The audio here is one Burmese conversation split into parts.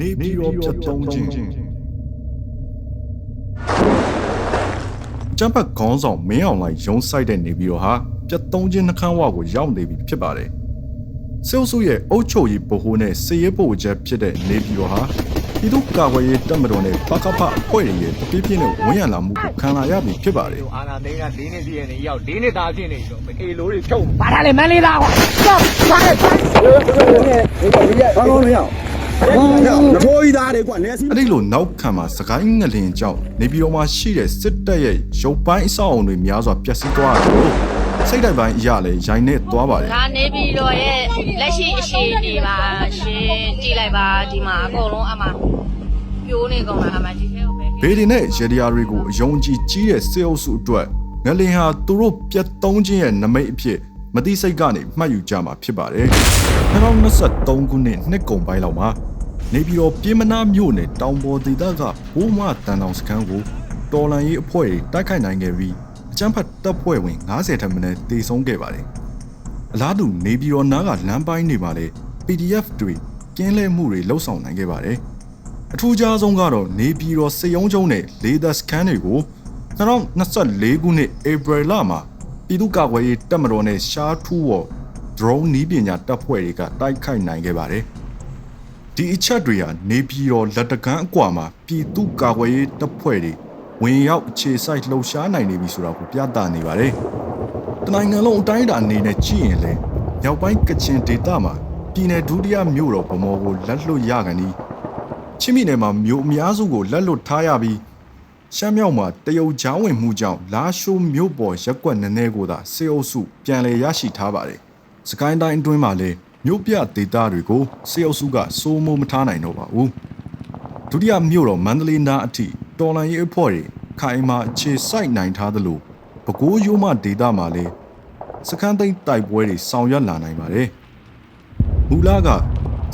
နေပြည်တော်ဖြတ်သုံးခြင်းကျန်းဖတ်ခေါင်းဆောင်မင်းအောင်လှိုင်ရုံးဆိုင်တဲ့နေပြည်တော်ဟာပြတ်သုံးခြင်းနှခမ်းဝကိုရောက်နေပြီဖြစ်ပါတယ်။စေုပ်စုရဲ့အုတ်ချုပ်ရေးဗဟိုနဲ့စေရေးဗဟိုချက်ဖြစ်တဲ့နေပြည်တော်ဟာပြည်သူ့ကာကွယ်ရေးတပ်မတော်နဲ့ပကဖအဖွဲ့တွေရဲ့တပြည့်ပြည့်နဲ့ဝန်ရလာမှုကိုခံလာရပြီဖြစ်ပါတယ်အာနာသိန်းက၄နှစ်ပြည့်နေရောက်၄နှစ်သားဖြစ်နေတော့အေလိုတွေဖြုတ်ပါထားလေမန်းလေးသားကွာကြောက်ပါလေဘာလို့လဲရောက် ငထိုးဤသားတွေကွနေစီ။အဲ့ဒီလိုနောက်ခံမှာစကိုင်းငလင်ကြောင့်နေပြည်တော်မှာရှိတဲ့စစ်တပ်ရဲ့ရုပ်ပိုင်းအဆောက်အုံတွေများစွာပျက်စီးသွားတယ်လို့စိတ်တိုက်ပိုင်းအရာလည်းရိုင်းနေသွားပါတယ်ဒါနေပြီးတော့ရဲ့လက်ရှိအခြေအနေပါရှင်ကြည့်လိုက်ပါဒီမှာအကုန်လုံးအမှပြိုးနေကုန်တာအမှဒီထဲကိုပဲ။ဘေဒီနဲ့ရေဒီယာတွေကိုအယုံကြည်ကြီးတဲ့စေအုပ်စုအတွက်ငလင်ဟာသူတို့ပြတ်သုံးခြင်းရဲ့နမိတ်အဖြစ်မတိစိတ်ကနေမှတ်ယူကြမှာဖြစ်ပါတယ်။2023ခုနှစ်နှစ်ကုန်ပိုင်းလောက်မှာ နေပြည်တော်ပြည်မနာမြို့နယ်တောင်ပေါ်ဒေသကဘိုးမတန်တောင်စခန်းကိုတော်လန်ရေးအဖွဲ့တွေတိုက်ခိုက်နိုင်ခဲ့ပြီးအကြမ်းဖက်တပ်ဖွဲ့ဝင်90ထက်မနည်းတေဆုံးခဲ့ပါတယ်။အလားတူနေပြည်တော်နားကလမ်းပိုင်းတွေမှာလည်း PDF တွေကင်းလဲမှုတွေလှုပ်ဆောင်နိုင်ခဲ့ပါတယ်။အထူးခြားဆုံးကတော့နေပြည်တော်စေယုံကျုံနဲ့လေသက်စခန်းတွေကို2024ခုနှစ်ဧပြီလမှာပြည်သူ့ကာကွယ်ရေးတပ်မတော်နဲ့ရှားထူးဝ drone နီးပညာတပ်ဖွဲ့တွေကတိုက်ခိုက်နိုင်ခဲ့ပါတယ်။ ဒီအချက်တွေဟာနေပြည်တော်လက်တကန်းအကွာမှာပြည်သူ့ကာကွယ်ရေးတပ်ဖွဲ့တွေဝင်ရောက်အခြေစိုက်လှုပ်ရှားနိုင်နေပြီဆိုတာကိုပြသနေပါတယ်။တနိုင်ငံလုံးအတိုင်းအတာအနေနဲ့ကြည့်ရင်လည်းမြောက်ပိုင်းကချင်ဒေသမှာပြည်내ဒုတိယမြို့တော်ဗမော်ကိုလက်လွတ်ရကန်ဒီချင်းပြည်နယ်မှာမြို့အများစုကိုလက်လွတ်ထားရပြီးရှမ်းမြောက်မှာတရုတ်ချောင်းဝင်မှုကြောင့်လာရှိုးမြို့ပေါ်ရက်ကွက်နည်းနည်းကိုသာစေအုပ်စုပြန်လည်ရရှိထားပါတယ်။စကိုင်းတိုင်းအတွင်းမှာလည်း မြို့ပြဒေသတွေကိုစေအုပ်စုကစိုးမိုးမထားနိုင်တော့ပါဘူး။ဒုတိယမြို့တော်မန္တလေးနားအထိတော်လန်ရေးအဖွဲ့တွေခိုင်မာအခြေစိုက်နိုင်ထားသလိုပဲခူးရိုးမဒေသမှာလည်းစခန်းသိမ်းတိုက်ပွဲတွေဆောင်ရွက်လာနိုင်ပါတယ်။မူလာက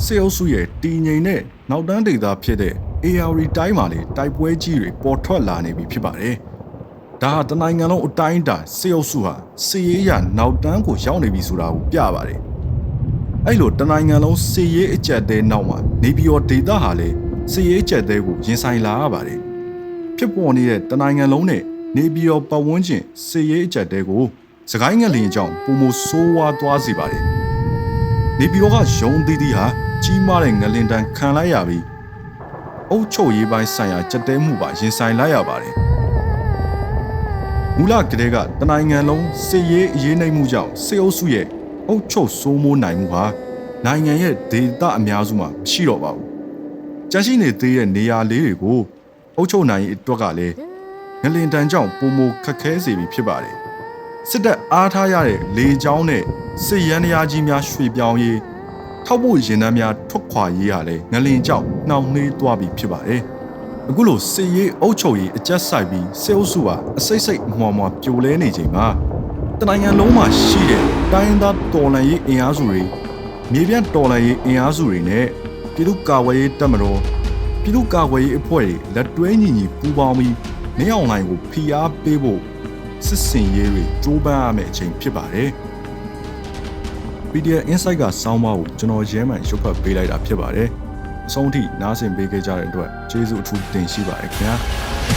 စေအုပ်စုရဲ့တည်ငြိမ်တဲ့နောက်တန်းဒေသဖြစ်တဲ့ AR တိုင်းမှာလည်းတိုက်ပွဲကြီးတွေပေါ်ထွက်လာနေပြီဖြစ်ပါတယ်။ဒါဟာတနိုင်ငံလုံးအတိုင်းအတာစေအုပ်စုဟာစီရေးရနောက်တန်းကိုရောက်နေပြီဆိုတာကိုပြပါတယ်။ အဲ့လိုတနိုင်ငံလုံးစီရေးအကြက်တဲနောက်မှာနေပြည်တော်ဒေသဟာလည်းစီရေးအကြက်တဲကိုရင်ဆိုင်လာရပါတယ်။ဖြစ်ပေါ်နေတဲ့တနိုင်ငံလုံးနဲ့နေပြည်တော်ပတ်ဝန်းကျင်စီရေးအကြက်တဲကိုစကိုင်းငလင်ကြောင့်ပုံမဆိုးဝါးသွားစေပါတယ်။နေပြည်တော်ကရုံသီးသီးဟာကြီးမားတဲ့ငလင်တန်းခံလိုက်ရပြီးအုတ်ချုပ်ရေးပိုင်းဆိုင်ရာကြက်တဲမှုပါရင်ဆိုင်လိုက်ရပါတယ်။မူလကတည်းကတနိုင်ငံလုံးစစ်ရေးအရေးနှိမ်မှုကြောင့်စစ်အုပ်စုရဲ့ အုတ်ချုပ်စိုးမိုးနိုင်မှုဟာနိုင်ငံရဲ့ဒေသအများစုမှာမရှိတော့ပါဘူး။ကြန့်ရှိနေသေးတဲ့နေရာလေးတွေကိုအုတ်ချုပ်နိုင်ရေးအတွက်ကလည်းငလင်တန်းကြောင့်ပုံမခက်ခဲစေပြီဖြစ်ပါတယ်။စစ်တပ်အားထားရတဲ့လေကြောင်းနဲ့စစ်ရန်ရာကြီးများရွှေ့ပြောင်းရေးထောက်ဖို့ရင်နှန်းများထွက်ခွာရေးရလဲငလင်ကြောင့်နှောင်နှေးသွားပြီဖြစ်ပါတယ်။အခုလိုစစ်ရေးအုပ်ချုပ်ရေးအကြက်ဆိုင်ပြီးစစ်အုပ်စုဟာအစိတ်စိတ်အမွှားမွှားပြိုလဲနေချိန်မှာ တနိုင်ငံလုံးမှာရှိတဲ့တိုင်းရင်းသားတော်လှန်ရေးအင်အားစုတွေမြေပြန့်တော်လှန်ရေးအင်အားစုတွေနဲ့ပြည်သူ့ကာကွယ်ရေးတပ်မတော်ပြည်သူ့ကာကွယ်ရေးအဖွဲ့တွေလက်တွဲညီညီပူးပေါင်းပြီးနေအောင်လိုင်းကိုဖိအားပေးဖို့စစ်စင်ရေးတွေကြိုးပမ်းရမယ့်အချိန်ဖြစ်ပါတယ်။ PDF Insight ကစောင်းမကိုကျွန်တော်ရဲမှန်ရုပ်ဖတ်ပေးလိုက်တာဖြစ်ပါတယ်။အဆုံးထိနားဆင်ပေးခဲ့ကြတဲ့အတွက်ကျေးဇူးအထူးတင်ရှိပါတယ်ခင်ဗျာ။